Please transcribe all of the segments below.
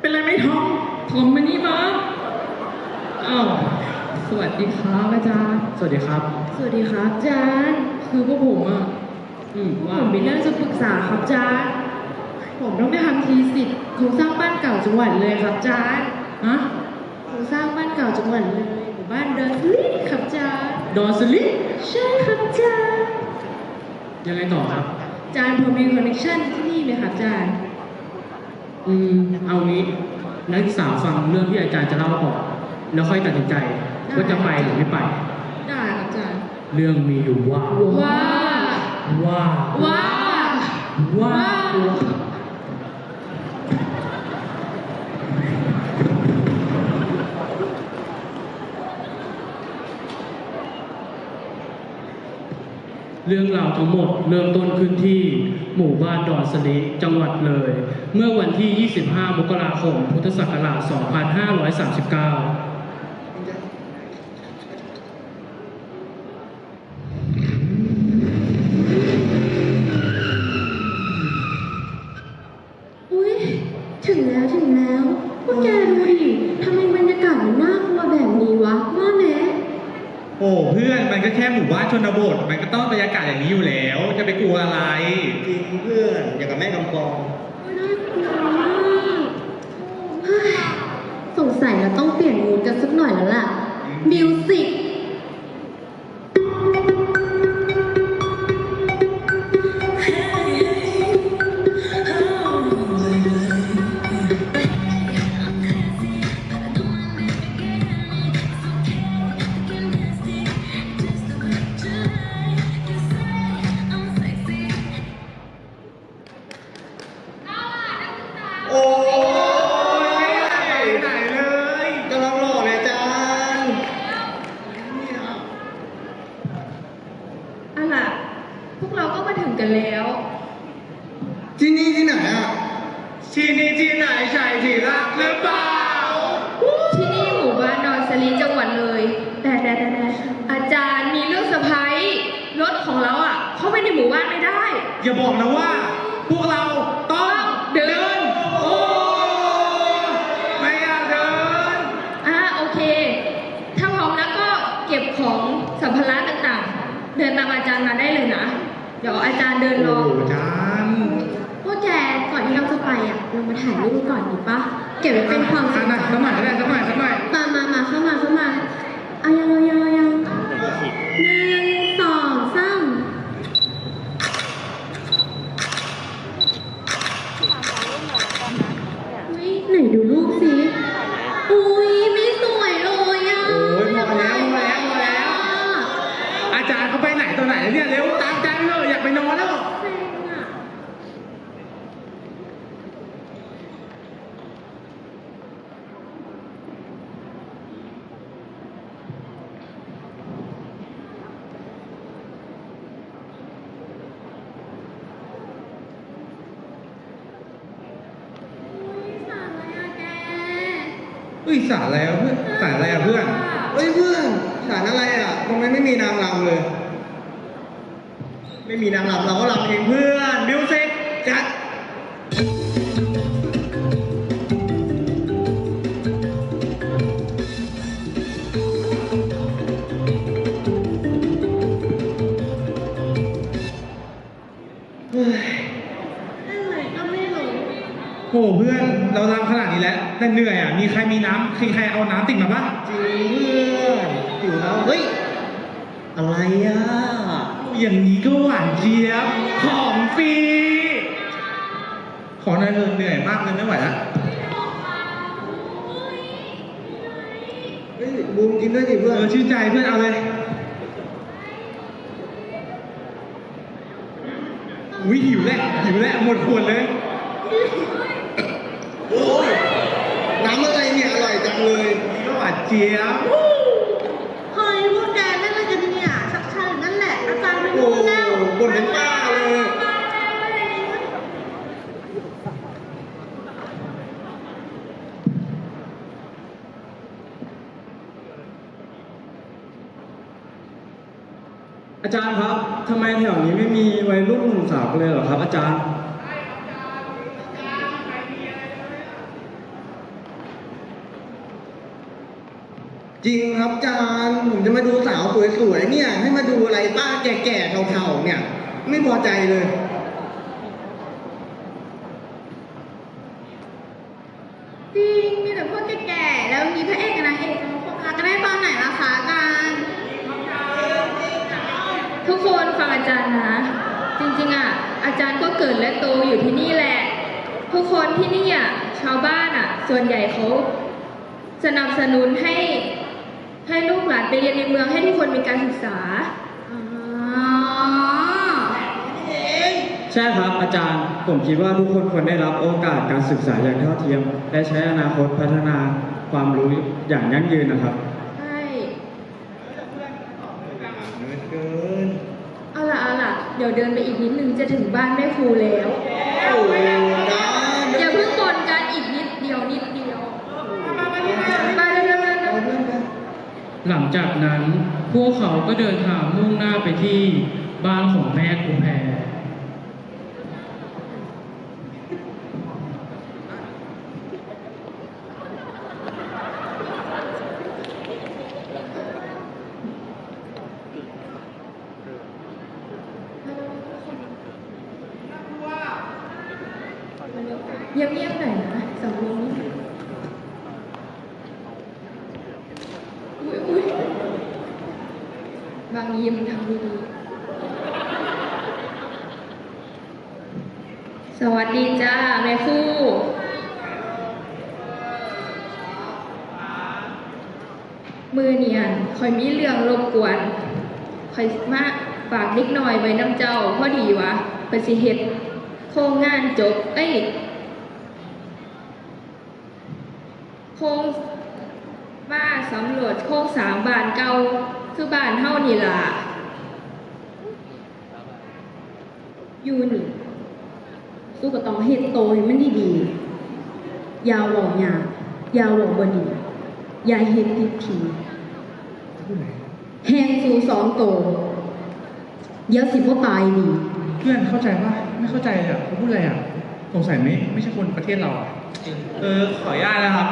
เป็นไรไหมทอมทอมมานี่มาอ้าวสวัสดีครับอาจารย์ สวัสดีครับ สวัสดีครับอาจารย์ คือพวกผมอะอืมผว่ามมีเรื่องจะปรึกษาครับอาจารย์ ผมต้องไปทำทีสิทธิ์โครงสร้างบ้านเก่าจังหวัดเลยครับอาจารย์ฮะโครงสร้างบ้านเก่าจังหวัดเลยหมู่บ้านเดินลิครับอาจารย์ดอสลิใช่ครับอาจารย์ยังไงต่อครับ อาจารย์พอมีคอนเนคชั่นที่นี่ไหมครับอาจารย์ อืมเอางี้นักศึกษาฟังเรื่องที่อาจารย์จะเล่าก่อนแล้วค่อยตัดสินใจว่าจะไปหรือไม่ไป ได้ครับอาจารย์ เรื่องมีอยู่ว่าว่าว่าว่าว่าเรื่องราวทั้งหมดเริ่มต้นขึ้นที่ หมู่บ้านดอนสลิจังหวัดเลย เมื่อวันที่ 25 มกราคม พุทธศักราช 2539 อุ้ยถึงแล้วถึงแล้วพวกแกดูดิทำไมบรรยากาศมันน่ากลัวแบบนี้วะว่าแม่ โอ้เพื่อนมันก็ แค่หมู่บ้านชนบท มันก็ต้องบรรยากาศอย่างนี้อยู่แล้ว จะไปกลัวอะไร จริงเพื่อนอย่างกับแม่กำปองน่ากลัวมากเฮ้ยสงสัยเราต้องเปลี่ยนมูดกันสักหน่อยแล้วล่ะมิวสิก ตามอาจารย์มาได้เลยนะ เดี๋ยวอาจารย์เดินรอโอ้อาจารย์พวกแกก่อนที่เราจะไปอะเรามาถ่ายรูปก่อนดีปะเก็บไว้เป็นความทรงสักหน่อยสักหน่อยก็ได้สักหน่อยสักหน่อยมามามาเข้ามาเข้ามาเอายังเอายังเอายังหนึ่งสองสามอุ๊ยไหนดูรูปสิอุ้ยไม่สวยเลยอะ โอ้ยพอแล้วพอแล้วพอแล้ว อาจารย์เขาไปไหนตัวไหนแล้วเนี่ยเร็วตามอาจารย์เลยอยากไปนอนแล้ว เซ็งอะ อุ๊ยสารอะไรอะแก เฮ้ยสารอะไรอะเพื่อนสารอะไรอะเพื่อนเฮ้ยเพื่อนสารอะไรอะทำไมไม่มีนางรำเลย ไม่มีนางรำเราก็รำเองเพื่อนมิวสิกจัดอะไรก็ไม่รู้โหเพื่อนเรารำขนาดนี้ แล้วแต่เหนื่อยอะ มีใครมีน้ำใครใครเอาน้ำติดมาปะจริงเพื่อนอยู่แล้วเฮ้ย อะไรอะ อย่างนี้ก็หวานเจี๊ยบ ของฟรี ขอหน่อยเถอะเหนื่อยมากเลยไม่ไหวแล้วเฮ้ยบูมกินด้วยดิเอเพื่อนอชื่นใจเพื่อนเอาเลยอุ้ยหิวแหละหิวแหละหมดขวดเลย โอ้ยน้ำอะไรเนี่ยอร่อยจังเลย นี่ก็หวาน เจี๊ยบเฮ้ยพวกแกเล่นอะไรกันเนี่ยชักชาอย่างนั้นแหละอาจารย์ไม่โอ้พูดแล้วบ่นเป็นป้าเลยอาจารย์ครับทำไมแถวนี้ไม่มีวัยรุ่นหนุ่มสาวกันเลยเหรอครับ อาจารย์ จริงครับอาจารย์ผมจะมาดูสาวสวยๆเนี่ย ให้มาดูอะไรป้าแก่ๆเฒ่าๆเนี่ย ไม่พอใจเลย จริงมีแต่พวกแก่ๆแล้วมีพระเอกกับนางเอกจะมาพบรักกันได้ตอนไหนล่ะคะอาจารย์ทุกคนฟังอาจารย์นะ จริงๆอะอาจารย์ก็เกิดและโตอยู่ที่นี่แหละ ทุกคนที่นี่อะชาวบ้านอะ ส่วนใหญ่เขาสนับสนุนให้ ให้ลูกหลานไปเรียนในเมืองให้ทุกคนมีการศึกษา อ๋อ ใช่ครับอาจารย์ ผมคิดว่าทุกคนควรได้รับโอกาสการศึกษาอย่างเท่าเทียม และใช้อนาคตพัฒนาความรู้อย่างยั่งยืนนะครับ ใช่ เกินเอาล่ะเอาล่ะ เดี๋ยวเดินไปอีกนิดนึงจะถึงบ้านแม่ครูแล้ว โอ้ยอาจารย์ อย่าเพิ่งบ่นกันอีกนิดเดียวนิดเดียวไปเร็วๆ เอาเพื่อนไป หลังจากนั้นพวกเขาก็เดินทางมุ่งหน้าไปที่บ้านของแม่กูแพร เงียบๆหน่อยนะสำรวมนิดนึงอุ๊ยอุ๊ยบางยิ้มทำดีสวัสดีจ้าแม่คู่ มือเนียนคอยมีเรื่องรบกวนคอยมาฝากเล็กน้อยไว้น้ำเจ้าพอดีวะเปสิเฮ็ดโครงงานจบ เอ้ยโครงมาสำรวจโครงสามบานเก่า คือบ้านเฮานี่ล่ะ อยู่นี่สู้ก็ต้องเฮ็ดโตให้มันดีๆอยาวหว่องยาอยาวหว่องบดีอยาเฮ็ดผิดทีแหงสู่สองโตเดี๋ยวสิบ่ตายดีเพื่อนเข้าใจว่าไม่เข้าใจอะเขาพูดอะไรอะสงสัยไม่ไม่ใช่คนประเทศเราอะเออขออนุญาตนะครับ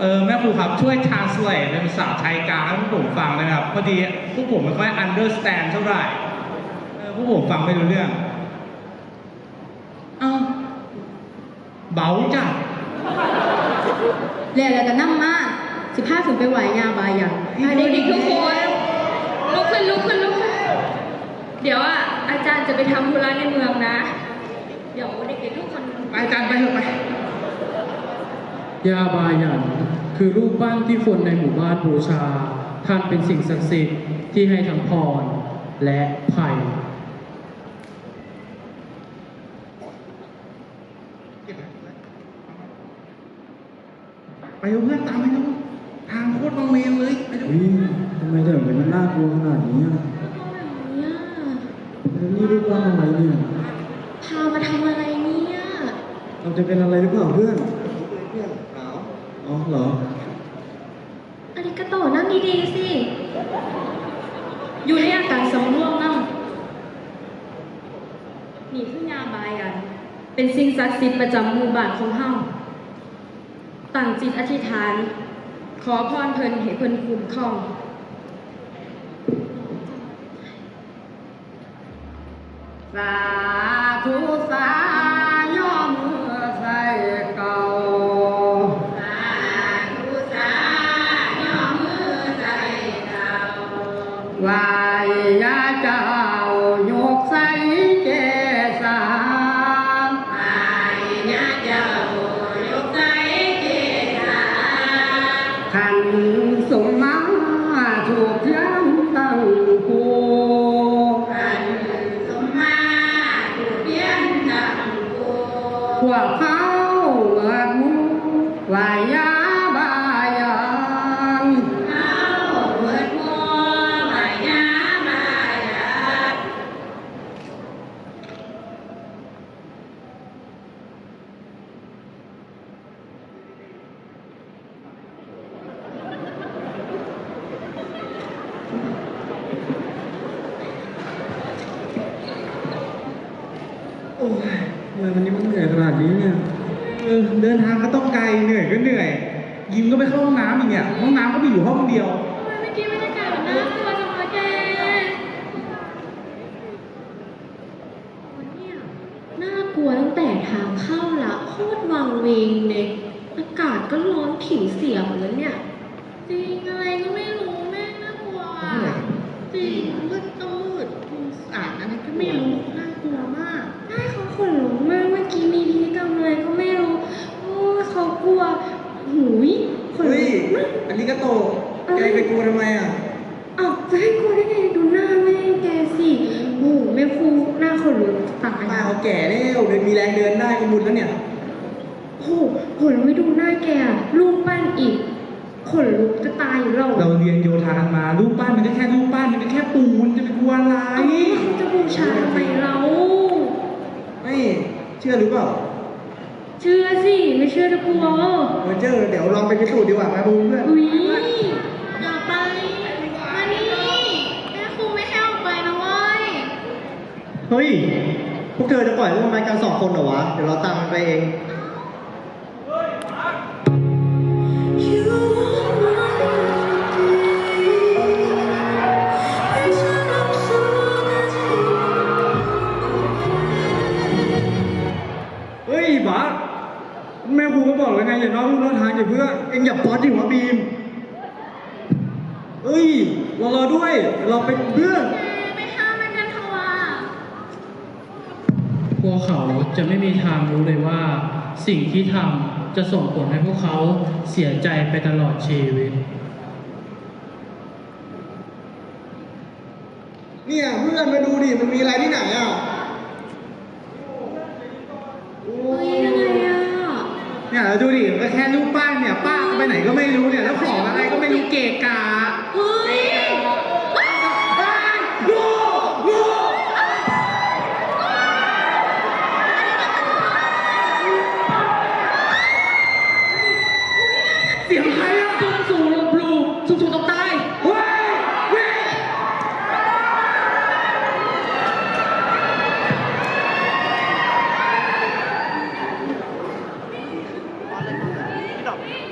เออแม่ครูครับช่วย translate เป็นภาษาไทยกลางให้พวกผมฟังได้ไหมครับพอดีพวกผมไม่ค่อย understand เท่าไหร่เออพวกผมฟังไม่รู้เรื่องเอ้าเบาจัดแล้วแล้วก็นำมาสิพาขึ้นไปไหวยาบายหยังมาเด็กๆทุกคนลุกขึ้นลุกขึ้นลุกขึ้นเดี๋ยวอะอาจารย์จะไปทำธุระในเมืองนะ เดี๋ยวเด็กๆทุกคน ไปอาจารย์ไปเถอะไป ยาบายัน คือรูปปั้นที่คนในหมู่บ้านบูชา ท่านเป็นสิ่งศักดิ์สิทธิ์ที่ให้ทั้งพรและภัยไปเถอะเพื่อนตามไปเถอะทางโคตรบังเวงเลยไปเถอะเฮ้ยทำไมถึงเป็นมันน่ากลัวขนาดนี้อะเนี่ยแล้วนี่รูปร่างอะไรเนี่ยพามาทำอะไรเนี่ยเราจะเป็นอะไรหรือเปล่าเพื่อนเพื่อนสาว อ๋อเหรออันนี้กระโตนั่งดีๆสิ อยู่ในอาการสำร่วมนั่งนี่คือยาบายอันเป็นสิ่งศักดิ์สิทธิ์ประจำหมู่บ้านของเฮาตั้งจิตอธิษฐาน ขอพรเพิ่นให้เพิ่นคุ้มครองสาธุสา วา งก็ต้องไกลเหนื่อยก็เหนื่อย ยิ้มมก็ไม่เข้าห้องน้ำอีกเนี่ยห้องน้ำก็มีอยู่ห้องเดียว ทำไมเมื่อกี้บรรยากาศมันน่ากลัวจังวะแกวันเนี่ยน่ากลัวตั้งแต่ทางเข้าละโคตรวังเวงเลยอากาศก็ร้อนผิวเสียหมดแล้วเนี่ย จริงอะไรก็ไม่รู้แม่งน่ากลัวอะจริงมืดก็มืดอ่านอะไรก็ไม่รู้น่ากลัวมาก ใช่เขาขนลุกมากเมื่อกี้มีพิธีกรรมอะไรก็ไม่รู้ โอ้ยเขากลัว หูยขนเฮ้ลุยกมากอันนี้ก็โตะแกไปกลัวทำไมอะ อ้าวจะให้กลัวได้ไงดูหน้าแม่แกสิโอ้โหแม่ครูหน้าขนลุกตายป้าเขาแก่แล้วเดินมีแรงเดินได้ก็มุนแล้วเนี่ย โอ้โหโหแล้วไม่ดูหน้าแกอะรูปปั้นอีกขนลุกจะตายอยู่แล้วเราเรียนโยธากันมารูปปั้นมันก็แค่รูปปั้นมันก็แค่ปูนจะไปกลัวอะไร เอ้าเขาจะบูชาทำไมเรา ไม่เชื่อหรือเปล่า เชื่อสิไม่เชื่อจะกลัวเออเจอเดี๋ยวลองไปพิสูจน์ดีกว่ามาบูเพื่อนอุ้ยอย่าไปมานี่แม่ครูไม่ให้ออกไปนะเว้ยเฮ้ย พวกเธอจะปล่อยพวกมันกันสองคนเหรอวะ เดี๋ยวเราตามมันไปเอง ก็บอกแล้วไงอย่านอกลู่นอกทางอย่าเพื่อเอ็งอย่าป๊อตดิวะบีมเอ้ยรอรอด้วย เราเป็นเพื่อนไม่ห้ามมันกันเถอะวะพวกเขาจะไม่มีทางรู้เลยว่า สิ่งที่ทำจะส่งผลให้พวกเขาเสียใจไปตลอดชีวิต เนี่ยเพื่อนมาดูดิมันมีอะไรที่ไหนอะ เฮ้ยยังไงอะ แล้วดูดิก็แค่รูปป้าเนี่ยป้าไปไหนก็ไม่รู้เนี่ยแล้วของอะไรก็ไม่รู้เกะกะ เฮ้ย เสียงใครอะ สูงสูงลบหลู่สูงสูงต้องตาย เฮ้ยเว้ย ส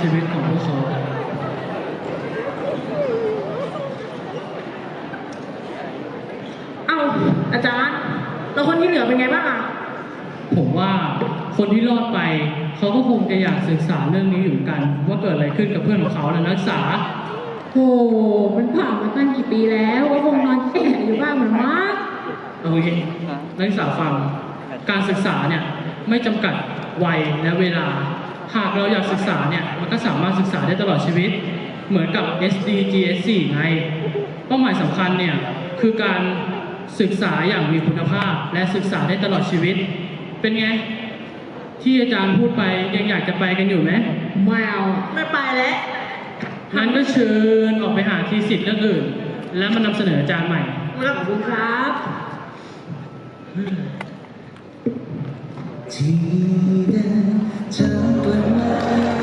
ชีวิตของพวกเขาเอ้าอาจารย์แล้วคนที่เหลือเป็นไงบ้างอะผมว่าคนที่รอดไป เขาก็คงจะอยากศึกษาเรื่องนี้อยู่เหมือนกัน ว่าเกิดอะไรขึ้นกับเพื่อนของเขาและนักศึกษา โหมันผ่านมาตั้งกี่ปีแล้วก็คงนอนแก่อยู่บ้างเหมือนมั้งโอเคนักศึกษาฟัง การศึกษาเนี่ยไม่จำกัดวัยและเวลา หากเราอยากศึกษาเนี่ยมันก็สามารถศึกษาได้ตลอดชีวิต เหมือนกับ SDGs 4ไงเป้าหมายสำคัญเนี่ยคือการศึกษาอย่างมีคุณภาพและศึกษาได้ตลอดชีวิต เป็นไง ที่อาจารย์พูดไปยังอยากจะไปกันอยู่ไหมไม่เอาไม่ไปแล้วนั้นก็เชิญออกไปหาทีสิทธิ์เรื่องอื่น แล้วมานำเสนออาจารย์ใหม่ขอบคุณครับ 记得这段路